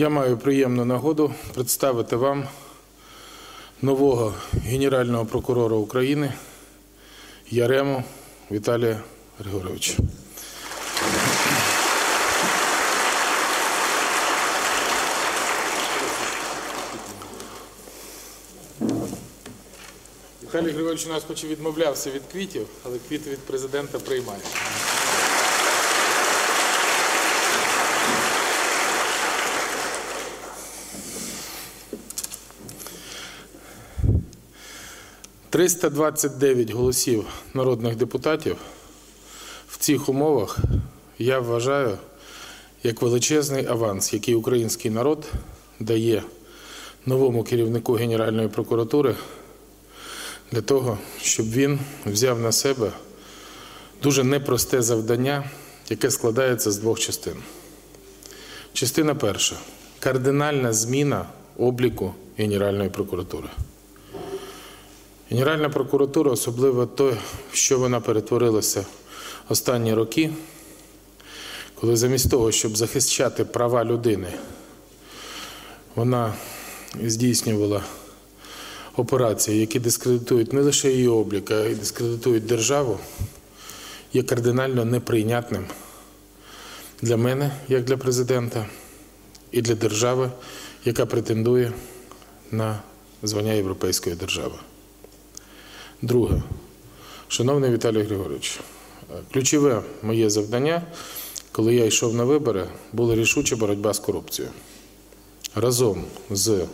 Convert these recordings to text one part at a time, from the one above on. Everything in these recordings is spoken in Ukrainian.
Я маю приємну нагоду представити вам нового генерального прокурора України Ярему Віталія Григоровича. Віталій Григорович у нас хоч і відмовлявся від квітів, але квіти від президента приймає. «329 голосів народних депутатів в цих умовах я вважаю як величезний аванс, який український народ дає новому керівнику Генеральної прокуратури для того, щоб він взяв на себе дуже непросте завдання, яке складається з двох частин. Частина перша кардинальна зміна обліку Генеральної прокуратури. Генеральна прокуратура, особливо те, що вона перетворилася останні роки, коли замість того, щоб захищати права людини, вона здійснювала операції, які дискредитують не лише її облік, а й дискредитують державу, є кардинально неприйнятним для мене, як для президента, і для держави, яка претендує на звання європейської держави. Друге, шановний Віталій Григорович, ключове моє завдання, коли я йшов на вибори, була рішуча боротьба з корупцією. Разом з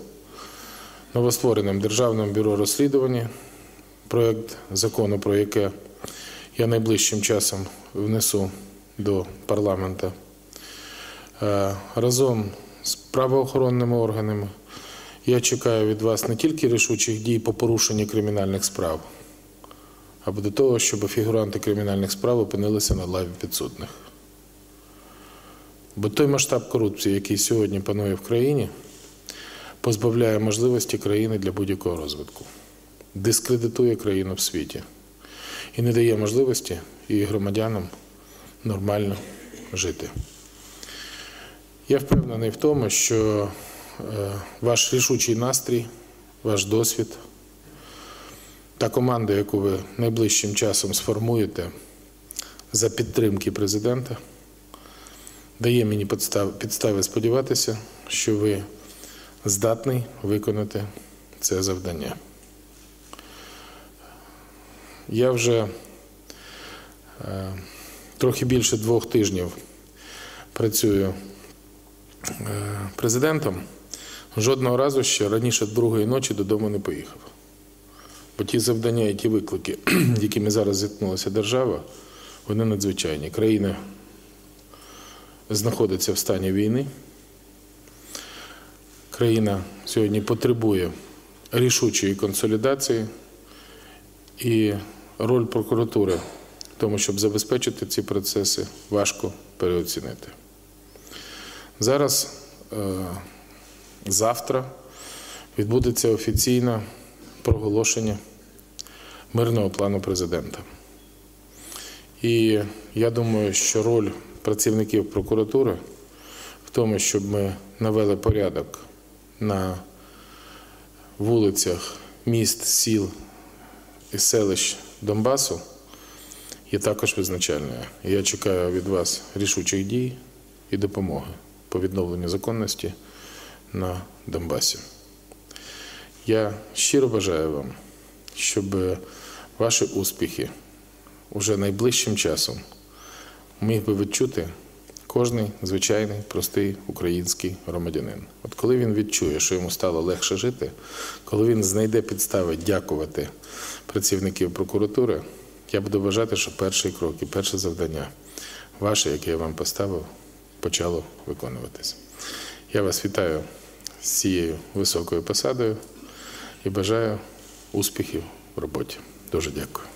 новоствореним Державним бюро розслідування, проєкт закону, про яке я найближчим часом внесу до парламента, е, разом з правоохоронними органами. Я чекаю від вас не тільки рішучих дій по порушенню кримінальних справ, або до того, щоб фігуранти кримінальних справ опинилися на лаві підсудних. Бо той масштаб корупції, який сьогодні панує в країні, позбавляє можливості країни для будь-якого розвитку, дискредитує країну в світі і не дає можливості її громадянам нормально жити. Я впевнений в тому, що ваш рішучий настрій, ваш досвід, та команда, яку ви найближчим часом сформуєте за підтримки президента, дає мені підстави сподіватися, що ви здатний виконати це завдання. Я вже е, трохи більше двох тижнів працюю е, президентом. Жодного разу ще раніше другої ночі додому не поїхав. Бо ті завдання і ті виклики, якими зараз зіткнулася держава, вони надзвичайні. Країна знаходиться в стані війни. Країна сьогодні потребує рішучої консолідації і роль прокуратури в тому, щоб забезпечити ці процеси, важко переоцінити. Зараз, е, завтра, відбудеться офіційне проголошення мирного плану президента. І я думаю, що роль працівників прокуратури в тому, щоб ми навели порядок на вулицях міст, сіл і селищ Донбасу є також визначальною. Я чекаю від вас рішучих дій і допомоги по відновленню законності на Донбасі. Я щиро бажаю вам, щоб ваші успіхи уже найближчим часом міг би відчути кожний звичайний простий український громадянин. От коли він відчує, що йому стало легше жити, коли він знайде підстави дякувати працівників прокуратури, я буду вважати, що перший крок і перше завдання ваше, яке я вам поставив, почало виконуватися. Я вас вітаю з цією високою посадою і бажаю успіхів в роботі. Дуже дякую.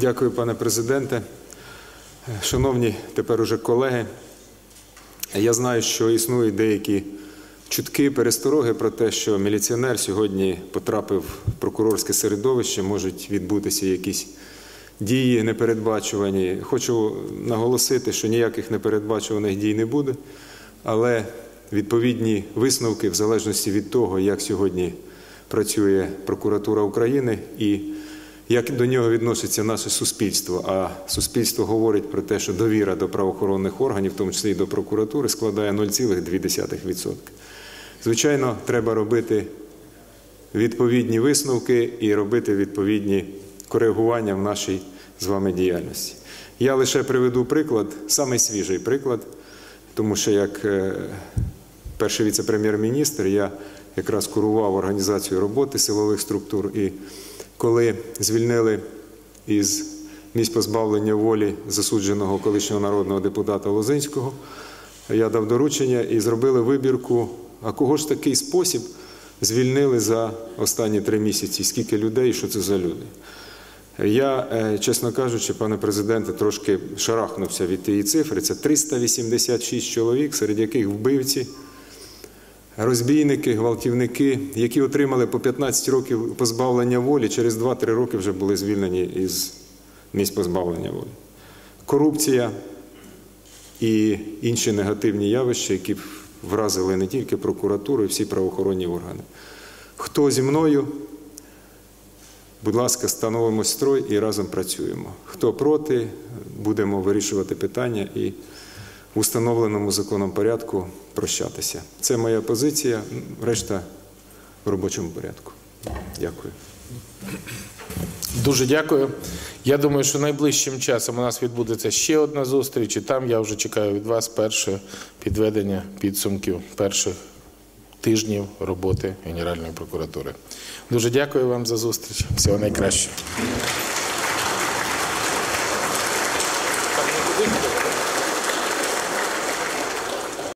Дякую, пане президенте. Шановні тепер уже колеги, я знаю, що існують деякі чутки, перестороги про те, що міліціонер сьогодні потрапив в прокурорське середовище, можуть відбутися якісь дії непередбачувані. Хочу наголосити, що ніяких непередбачуваних дій не буде, але відповідні висновки, в залежності від того, як сьогодні працює прокуратура України і як до нього відноситься наше суспільство. А суспільство говорить про те, що довіра до правоохоронних органів, в тому числі і до прокуратури, складає 0,2%. Звичайно, треба робити відповідні висновки і робити відповідні коригування в нашій з вами діяльності. Я лише приведу приклад, самий свіжий приклад, тому що як е, перший віце-прем'єр-міністр я якраз курував організацію роботи силових структур. І коли звільнили із місць позбавлення волі засудженого колишнього народного депутата Лозинського, я дав доручення і зробили вибірку, а кого ж такий спосіб звільнили за останні три місяці, скільки людей що це за люди. Я, е, чесно кажучи, пане президенте, трошки шарахнувся від тієї цифри. Це 386 чоловік, серед яких вбивці, розбійники, гвалтівники, які отримали по 15 років позбавлення волі, через 2-3 роки вже були звільнені із місць позбавлення волі. Корупція і інші негативні явища, які вразили не тільки прокуратуру, і всі правоохоронні органи. Хто зі мною? Будь ласка, становимо строй і разом працюємо. Хто проти, будемо вирішувати питання і в установленому законом порядку прощатися. Це моя позиція, решта в робочому порядку. Дякую. Дуже дякую. Я думаю, що найближчим часом у нас відбудеться ще одна зустріч, і там я вже чекаю від вас перше підведення підсумків перших тижнів роботи Генеральної прокуратури. Дуже дякую вам за зустріч. Всього найкращого.